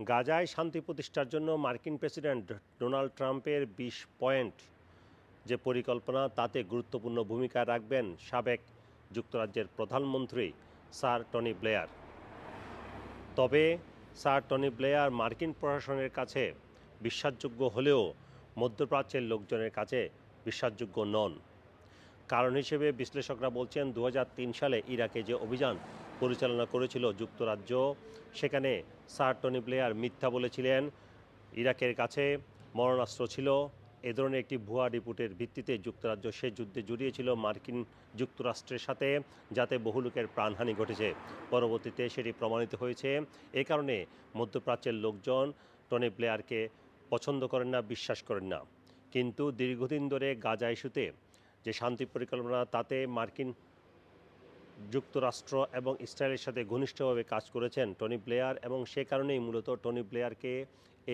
গাজায় শান্তি প্রতিষ্ঠার জন্য মার্কিন প্রেসিডেন্ট ডোনাল্ড ট্রাম্পের বিশ পয়েন্ট যে পরিকল্পনা, তাতে গুরুত্বপূর্ণ ভূমিকা রাখবেন সাবেক যুক্তরাজ্যের প্রধানমন্ত্রী স্যার টনি ব্লেয়ার। তবে স্যার টনি ব্লেয়ার মার্কিন প্রশাসনের কাছে বিশ্বাসযোগ্য হলেও মধ্যপ্রাচ্যের লোকজনের কাছে বিশ্বাসযোগ্য নন। কারণ হিসেবে বিশ্লেষকরা বলছেন দু হাজার তিন সালে ইরাকে যে অভিযান পরিচালনা করেছিল যুক্তরাজ্য। সেখানে স্যার টনি প্লেয়ার মিথ্যা বলেছিলেন। ইরাকের কাছে মরণাস্ত্র ছিল। এ ধরনের একটি ভুয়া রিপোর্টের ভিত্তিতে যুক্তরাজ্য সে যুদ্ধে জড়িয়েছিল মার্কিন যুক্তরাষ্ট্রের সাথে, যাতে বহু লোকের প্রাণহানি ঘটেছে। পরবর্তীতে সেটি প্রমাণিত হয়েছে। এ কারণে মধ্যপ্রাচ্যের লোকজন টনি প্লেয়ারকে পছন্দ করেন না, বিশ্বাস করেন না। কিন্তু দীর্ঘদিন ধরে গাজা ইস্যুতে যে শান্তি পরিকল্পনা, তাতে মার্কিন যুক্তরাষ্ট্র এবং ইসরায়েলের সাথে ঘনিষ্ঠভাবে কাজ করেছেন টনি ব্লেয়ার এবং সে কারণেই মূলত টনি ব্লেয়ারকে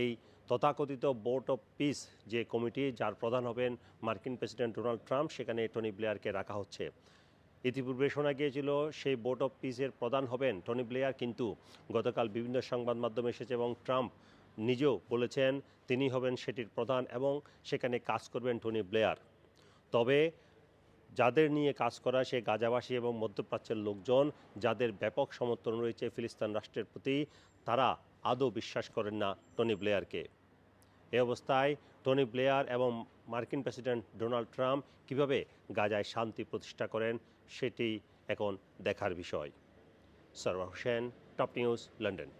এই তথাকথিত বোর্ড অফ পিস যে কমিটি, যার প্রধান হবেন মার্কিন প্রেসিডেন্ট ডোনাল্ড ট্রাম্প, সেখানে টনি ব্লেয়ারকে রাখা হচ্ছে। ইতিপূর্বে শোনা গিয়েছিল, সেই বোর্ড অফ পিসের প্রধান হবেন টনি ব্লেয়ার, কিন্তু গতকাল বিভিন্ন সংবাদ মাধ্যমে এসেছে এবং ট্রাম্প নিজেও বলেছেন তিনি হবেন সেটির প্রধান এবং সেখানে কাজ করবেন টনি ব্লেয়ার। তবে যাদের নিয়ে কাজ করা সে গাজাবাসী এবং মধ্যপ্রাচ্যের লোকজন, যাদের ব্যাপক সমর্থন রয়েছে ফিলিস্তান রাষ্ট্রের প্রতি, তারা আদৌ বিশ্বাস করেন না টনি ব্লেয়ারকে। এ অবস্থায় টনি ব্লেয়ার এবং মার্কিন প্রেসিডেন্ট ডোনাল্ড ট্রাম্প কীভাবে গাজায় শান্তি প্রতিষ্ঠা করেন, সেটি এখন দেখার বিষয়। Sarwar Hossain, top news, London.